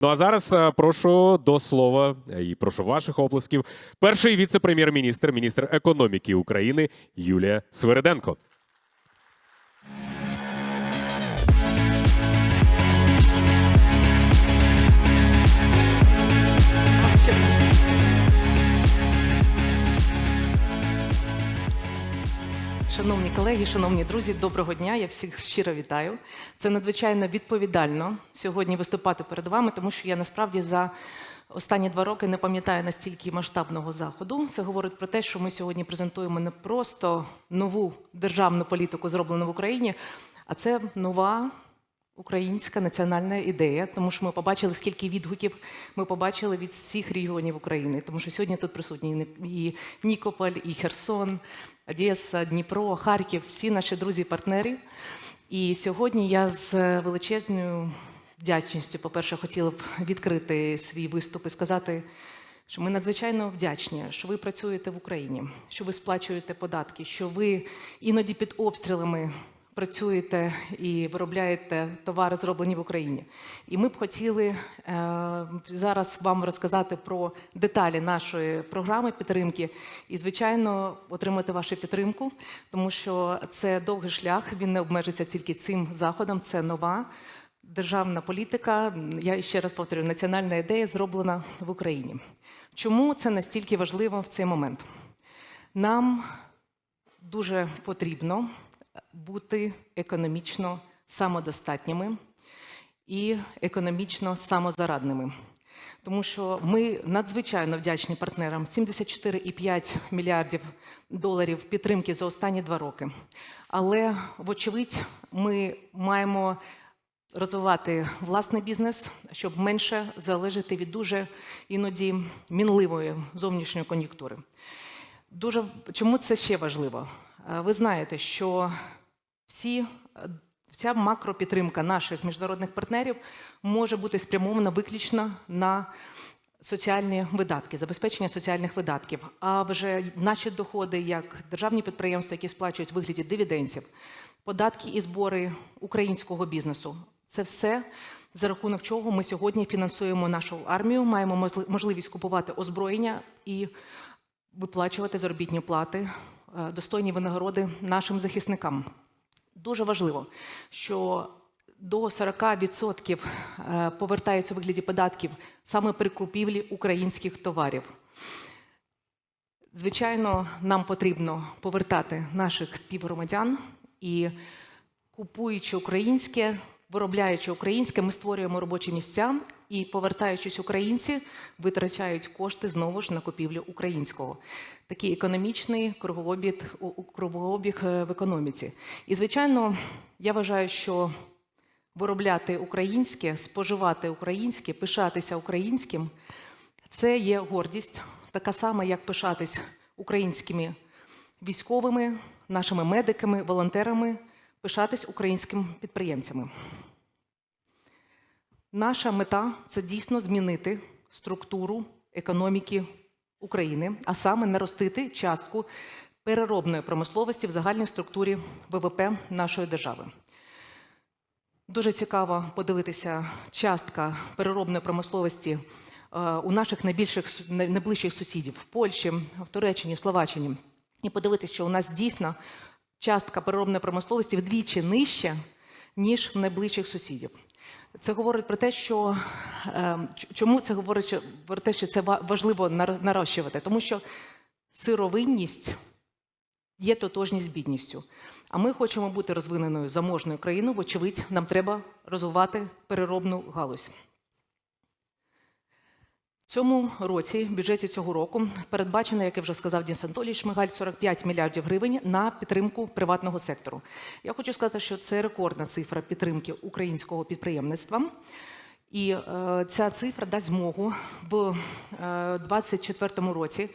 Ну а зараз е, прошу до слова е, і прошу ваших оплесків. Перший віце-прем'єр-міністр, міністр економіки України Юлія Свириденко. Шановні колеги, шановні друзі, доброго дня. Я всіх щиро вітаю. Це надзвичайно відповідально сьогодні виступати перед вами, тому що я насправді за останні два роки не пам'ятаю настільки масштабного заходу. Це говорить про те, що ми сьогодні презентуємо не просто нову державну політику, зроблену в Україні, а це нова. Українська національна ідея, тому що ми побачили, скільки відгуків ми побачили від всіх регіонів України. Тому що сьогодні тут присутні і Нікополь, і Херсон, Одеса, Дніпро, Харків, всі наші друзі і партнери. І сьогодні я з величезною вдячністю, по-перше, хотіла б відкрити свій виступ і сказати, що ми надзвичайно вдячні, що ви працюєте в Україні, що ви сплачуєте податки, що ви іноді під обстрілами працюєте і виробляєте товари, зроблені в Україні. І ми б хотіли е, зараз вам розказати про деталі нашої програми підтримки і, звичайно, отримати вашу підтримку, тому що це довгий шлях. Він не обмежиться тільки цим заходом. Це нова державна політика. Я ще раз повторюю, національна ідея зроблена в Україні. Чому це настільки важливо в цей момент? Нам дуже потрібно бути економічно самодостатніми і економічно самозарадними. Тому що ми надзвичайно вдячні партнерам 74,5 мільярдів доларів підтримки за останні два роки. Але, вочевидь, ми маємо розвивати власний бізнес, щоб менше залежати від дуже іноді мінливої зовнішньої кон'юнктури. Дуже чому це ще важливо? Е, Ви знаєте, що всі, е, вся макропідтримка наших міжнародних партнерів може бути спрямована виключно на соціальні видатки, забезпечення соціальних видатків. А вже наші доходи, як державні підприємства, які сплачують в вигляді дивідендів, податки і збори українського бізнесу, це все. За рахунок чого ми сьогодні фінансуємо нашу армію, маємо можли- можливість купувати озброєння і виплачувати заробітні плати, достойні винагороди нашим захисникам. Дуже важливо, що до 40% е, повертаються у вигляді податків саме при купівлі українських товарів. Звичайно, нам потрібно повертати наших співгромадян і купуючи українське, виробляючи українське, ми створюємо робочі місця і, повертаючись українці, витрачають кошти знову ж на купівлю українського. Такий економічний кругообіг, кругообіг е, в економіці. І, звичайно, я вважаю, що виробляти українське, споживати українське, пишатися українським це є гордість, така сама, як пишатись українськими військовими, нашими медиками, волонтерами, пишатись українськими підприємцями. Наша мета це дійсно змінити структуру економіки України, а саме наростити частку переробної промисловості в загальній структурі ВВП нашої держави. Дуже цікаво подивитися частка переробної промисловості е, у наших найбільших найближчих сусідів в Польщі, в Туреччині, Словаччині. І подивитися, що у нас дійсно частка переробної промисловості вдвічі нижча, ніж в найближчих сусідів. Це говорить про те, що е, чому це говорить про те, що це ва- важливо нар- нарощувати, тому що сировинність є тотожність бідністю. А ми хочемо бути розвиненою заможною країною, вочевидь, нам треба розвивати переробну галузь. Цьому році, в бюджеті цього року, передбачено, як я вже сказав Діс Анатолій Шмигаль, 45 мільярдів гривень на підтримку приватного сектору. Я хочу сказати, що це рекордна цифра підтримки українського підприємництва. І е, ця цифра дасть змогу в 2024 році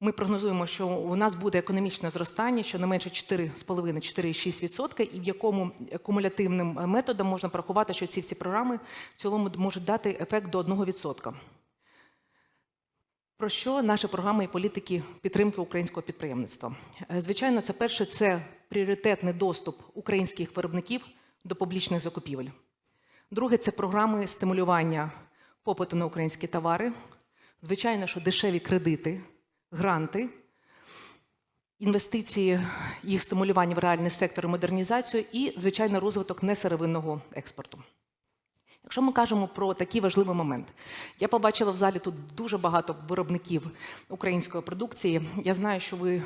ми прогнозуємо, що у нас буде економічне зростання щонайменше 4,5-4,6%, і в якому кумулятивним методом можна порахувати, що ці всі програми в цілому можуть дати ефект до 1%. Про що наші програми і політики підтримки українського підприємництва? Е, Звичайно, це перше це пріоритетний доступ українських виробників до публічних закупівель. Друге це програми стимулювання попиту на українські товари. Звичайно, що дешеві кредити, гранти, інвестиції, їх стимулювання в реальний сектор і модернізацію, і, звичайно, розвиток несировинного експорту. Якщо ми кажемо про такий важливий момент, я побачила в залі тут дуже багато виробників української продукції. Я знаю, що ви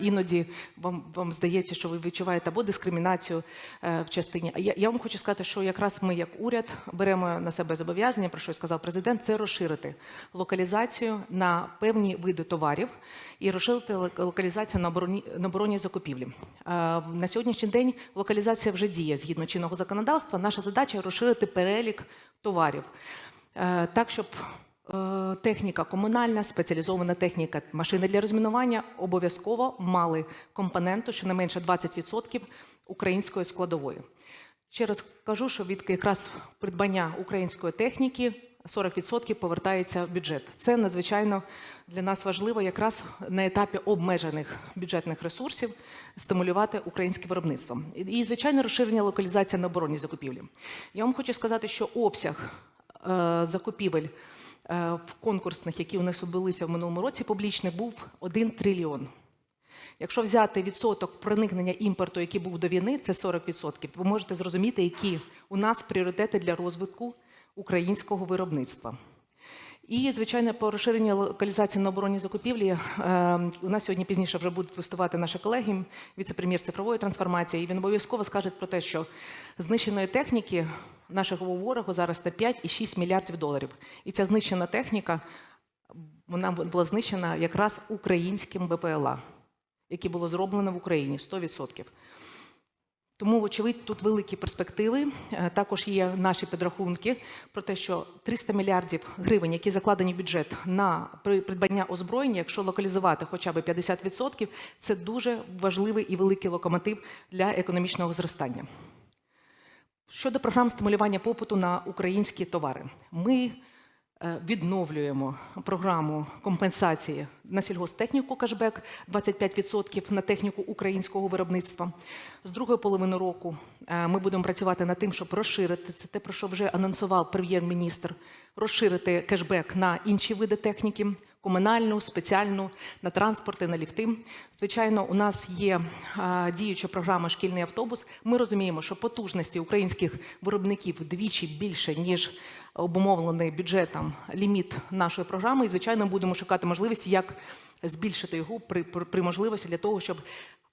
іноді вам, вам здається, що ви відчуваєте або дискримінацію е, в частині. Я, я вам хочу сказати, що якраз ми, як уряд, беремо на себе зобов'язання, про що сказав президент, це розширити локалізацію на певні види товарів і розширити локалізацію на обороні, на оборонні закупівлі. Е, На сьогоднішній день локалізація вже діє згідно чинного законодавства. Наша задача розширити перелік товарів е, так, щоб е, техніка комунальна, спеціалізована техніка, машини для розмінування обов'язково мали компоненту щонайменше 20% української складової. Ще раз кажу, що від якраз придбання української техніки 40% повертається в бюджет. Це надзвичайно для нас важливо якраз на етапі обмежених бюджетних ресурсів стимулювати українське виробництво. І, звичайно, розширення локалізації на оборонні закупівлі. Я вам хочу сказати, що обсяг е, закупівель е, в конкурсних, які у нас відбулися в минулому році, публічний був 1 трильйон. Якщо взяти відсоток проникнення імпорту, який був до війни, це 40%, ви можете зрозуміти, які у нас пріоритети для розвитку українського виробництва. І, звичайно, по розширенню локалізації на оборонні закупівлі е, у нас сьогодні пізніше вже будуть виступати наші колеги, віце-прем'єр цифрової трансформації. І він обов'язково скаже про те, що знищеної техніки нашого ворогу зараз на 5,6 мільярдів доларів. І ця знищена техніка вона була знищена якраз українським БПЛА, яке було зроблено в Україні 100%. Тому, вочевидь, тут великі перспективи. Е, Також є наші підрахунки про те, що 300 мільярдів гривень, які закладені в бюджет на придбання озброєння, якщо локалізувати хоча б 50%, це дуже важливий і великий локомотив для економічного зростання. Щодо програм стимулювання попиту на українські товари, ми е, відновлюємо програму компенсації на сільгосптехніку кешбек 25% на техніку українського виробництва. З другої половини року е, ми будемо працювати над тим, щоб розширити це те, про що вже анонсував прем'єр-міністр, розширити кешбек на інші види техніки. Комунальну, спеціальну, на транспорти, на ліфти. Звичайно, у нас є діюча програма Шкільний автобус. Ми розуміємо, що потужності українських виробників вдвічі більше, ніж обумовлений бюджетом ліміт нашої програми. І, звичайно, будемо шукати можливість, як збільшити його при, при, можливості для того, щоб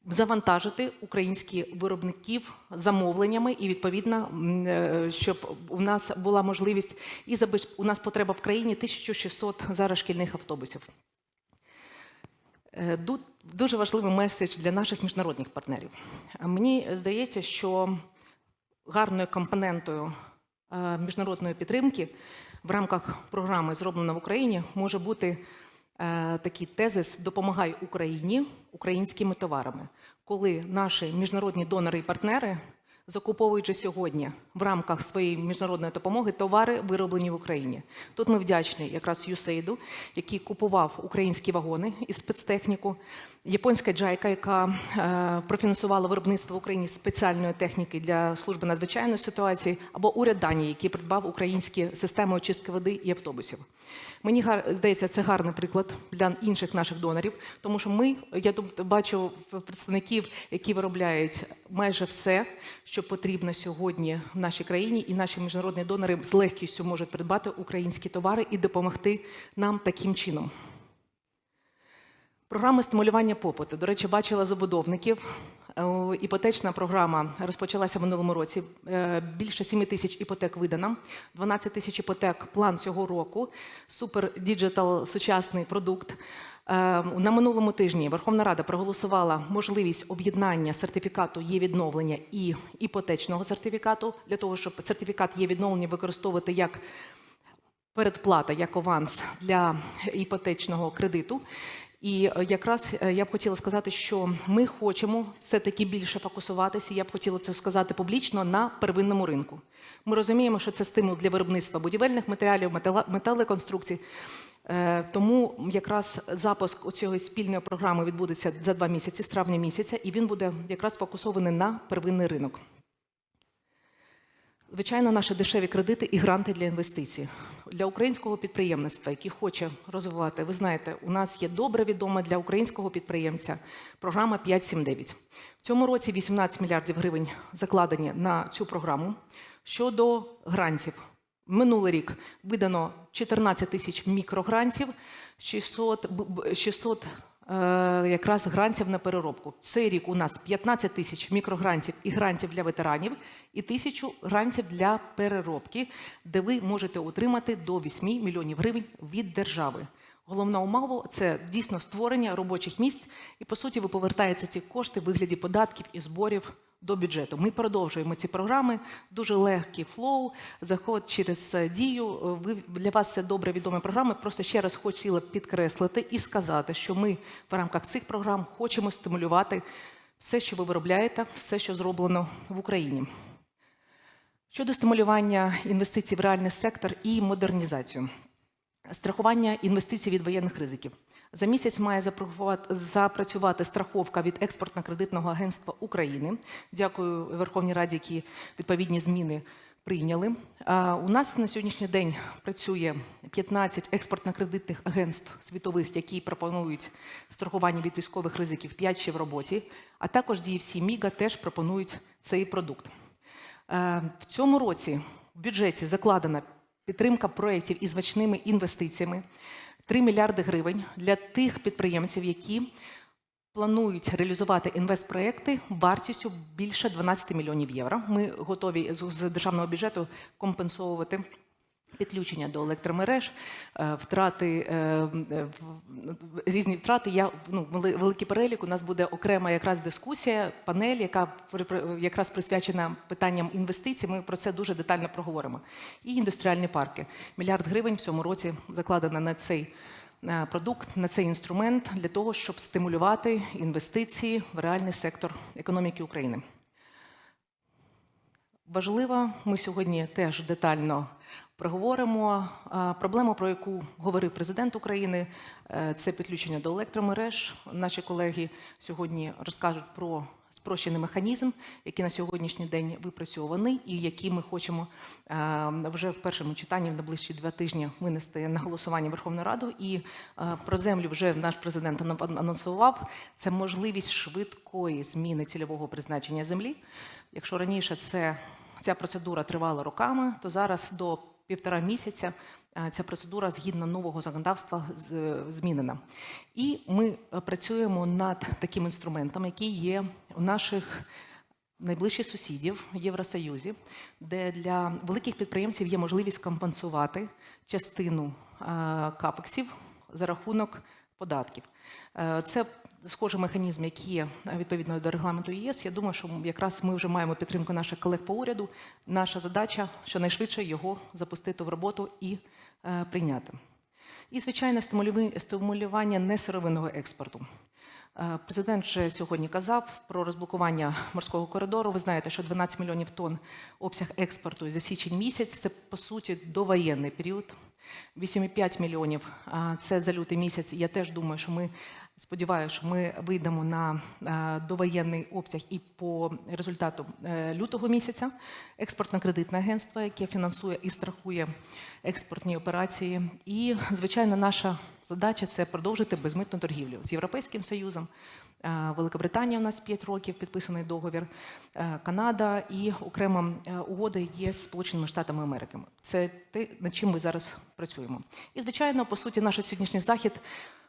завантажити українські виробників замовленнями і відповідно, е, щоб у нас була можливість і забез- у нас потреба в країні 1600 зараз шкільних автобусів. Е, Дуже важливий меседж для наших міжнародних партнерів. Мені здається, що гарною компонентою е, міжнародної підтримки в рамках програми Зроблено в Україні може бути такий тезис Допомагай Україні українськими товарами, коли наші міжнародні донори і партнери закуповують же сьогодні в рамках своєї міжнародної допомоги товари, вироблені в Україні. Тут ми вдячні якраз USAID, який купував українські вагони і спецтехніку, японська джайка, яка е, профінансувала виробництво в Україні спеціальної техніки для служби надзвичайної ситуації, або уряд Данії, який придбав українські системи очистки води і автобусів. Мені гар- здається, це гарний приклад для інших наших донорів, тому що ми, я тут бачу представників, які виробляють майже все, що потрібно сьогодні в нашій країні, і наші міжнародні донори з легкістю можуть придбати українські товари і допомогти нам таким чином. Програми стимулювання попиту. До речі, бачила забудовників. Е, Іпотечна програма розпочалася в минулому році. Е, Більше 7 тисяч іпотек видано, 12 тисяч іпотек план цього року. Супер діджитал сучасний продукт. Е, На минулому тижні Верховна Рада проголосувала можливість об'єднання сертифікату є відновлення і іпотечного сертифікату для того, щоб сертифікат є відновлення використовувати як передплата як аванс для іпотечного кредиту. І е, якраз е, я б хотіла сказати, що ми хочемо все-таки більше фокусуватися. Я б хотіла це сказати публічно на первинному ринку. Ми розуміємо, що це стимул для виробництва будівельних матеріалів. Е, Тому якраз запуск цієї спільної програми відбудеться за два місяці, з травня місяця, і він буде якраз фокусований на первинний ринок. Звичайно, наші дешеві кредити і гранти для інвестицій. Для українського підприємництва, який хоче розвивати, ви знаєте, у нас є добре відома для українського підприємця програма 579. В цьому році 18 мільярдів гривень закладені на цю програму. Щодо грантів, минулий рік видано 14 тисяч мікрогрантів, 600, б- б- 600 е, якраз грантів на переробку. Цей рік у нас 15 тисяч мікрогрантів і грантів для ветеранів, і тисячу грантів для переробки, де ви можете отримати до 8 мільйонів гривень від держави. Головна умова це дійсно створення робочих місць, і по суті ви повертаєте ці кошти в вигляді податків і зборів до бюджету. Ми продовжуємо ці програми. Дуже легкий флоу, заход через е, дію. Е, Ви для вас це добре відомі програми. Просто ще раз хотіла підкреслити і сказати, що ми в рамках цих програм хочемо стимулювати все, що ви виробляєте, все, що зроблено в Україні. Щодо стимулювання інвестицій в реальний сектор і модернізацію. Страхування інвестицій від воєнних ризиків. За місяць має запрацювати- страховка від експортно-кредитного агентства України. Дякую Верховній Раді, які відповідні зміни прийняли. У нас на сьогоднішній день працює 15 експортно-кредитних агентств світових, які пропонують страхування від військових ризиків 5 ще в роботі. А також DFC Міга теж пропонують цей продукт. В цьому році в бюджеті закладена підтримка проєктів із значними інвестиціями 3 мільярди гривень для тих підприємців, які планують реалізувати інвестпроекти вартістю більше 12 мільйонів євро. Ми готові з державного бюджету компенсовувати. Підключення до електромереж, е, втрати е, е, різні втрати. Я ну великий перелік. У нас буде окрема якраз дискусія, панель, яка якраз присвячена питанням інвестицій. Ми про це дуже детально проговоримо. І індустріальні парки. Мільярд гривень в цьому році закладено на цей продукт, на цей інструмент для того, щоб стимулювати інвестиції в реальний сектор економіки України. Важливо, ми сьогодні теж детально проговоримо. Проблему, про яку говорив президент України, е, це підключення до електромереж. Наші колеги сьогодні розкажуть про спрощений механізм, який на сьогоднішній день випрацьований, і який ми хочемо е, вже в першому читанні в найближчі два тижні винести на голосування Верховної Ради. І е, про землю вже наш президент анонсував. Це можливість швидкої зміни цільового призначення землі. Якщо раніше це ця процедура тривала роками, то зараз до півтора місяця е, ця процедура згідно нового законодавства змінена. І ми е, працюємо над таким інструментом, який є у наших найближчих сусідів в Євросоюзі, де для великих підприємців є можливість компенсувати частину е, капексів за рахунок податків. Це схожий механізм, який е, відповідно до регламенту ЄС. Я думаю, що якраз ми вже маємо підтримку наших колег по уряду. Наша задача щонайшвидше його запустити в роботу і е, прийняти. І, звичайно, стимулювання- несировинного експорту. Е, Президент вже сьогодні казав про розблокування морського коридору. Ви знаєте, що 12 мільйонів тонн обсяг експорту за січень місяць це по суті довоєнний період. 8,5 мільйонів це за лютий місяць. Я теж думаю, що ми сподіваюся, що ми вийдемо на довоєнний обсяг і по результату е, лютого місяця. Експортно-кредитне агентство, яке фінансує і страхує експортні операції. І, звичайно, наша задача це продовжити безмитну торгівлю з Європейським Союзом. Е, Великобританія у нас 5 років підписаний договір, е, Канада і окрема е, угода є з Сполученими Штатами Америки. Це те, над чим ми зараз працюємо. І, звичайно, по суті, наш сьогоднішній захід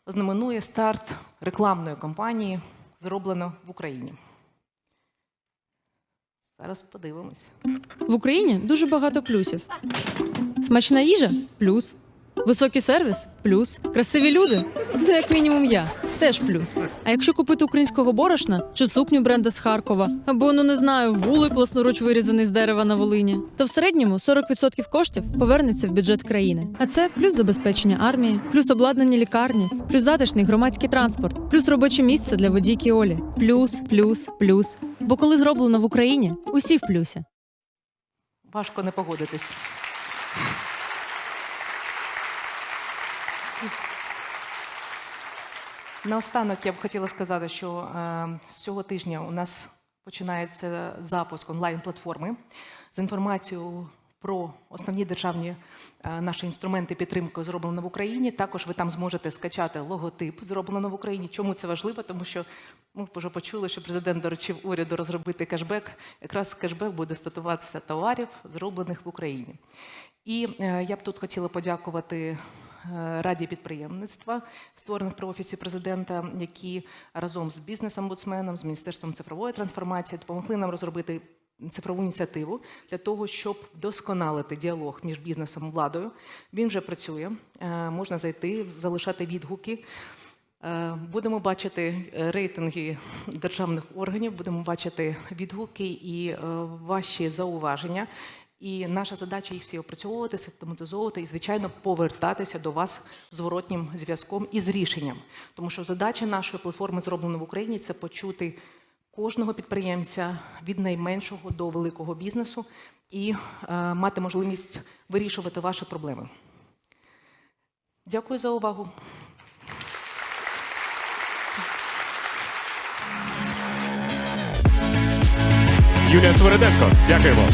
ознаменує старт рекламної кампанії, зроблено в Україні. Зараз подивимось. В Україні дуже багато плюсів. Смачна їжа плюс. Високий сервіс плюс. Красиві люди. Ну, як мінімум, я теж плюс. А якщо купити українського борошна чи сукню бренда з Харкова, або ну не знаю, вулик власноруч вирізаний з дерева на Волині, то в середньому 40% коштів повернеться в бюджет країни. А це плюс забезпечення армії, плюс обладнані лікарні, плюс затишний громадський транспорт, плюс робоче місце для водійки Олі. Плюс, плюс, плюс. Бо коли зроблено в Україні, усі в плюсі. Важко не погодитись. Наостанок я б хотіла сказати, що е, з цього тижня у нас починається запуск онлайн-платформи з інформацією про основні державні е, наші інструменти підтримки зроблено в Україні. Також ви там зможете скачати логотип зроблено в Україні. Чому це важливо? Тому що ми вже почули, що президент доручив уряду розробити кешбек. Якраз кешбек буде статуватися товарів, зроблених в Україні. І е, я б тут хотіла подякувати Раді підприємництва, створених при офісі президента, які разом з бізнес-омбудсменом, з міністерством цифрової трансформації допомогли нам розробити цифрову ініціативу для того, щоб вдосконалити діалог між бізнесом і владою. Він вже працює. Е, Можна зайти, залишати відгуки. Е, Будемо бачити е, рейтинги державних органів, будемо бачити відгуки і е, ваші зауваження. І наша задача їх всі опрацьовувати, систематизовувати і, звичайно, повертатися до вас зворотнім зв'язком і з рішенням. Тому що задача нашої платформи зроблена в Україні це почути кожного підприємця від найменшого до великого бізнесу і е, мати можливість вирішувати ваші проблеми. Дякую за увагу. Юлія Свириденко, дякуємо.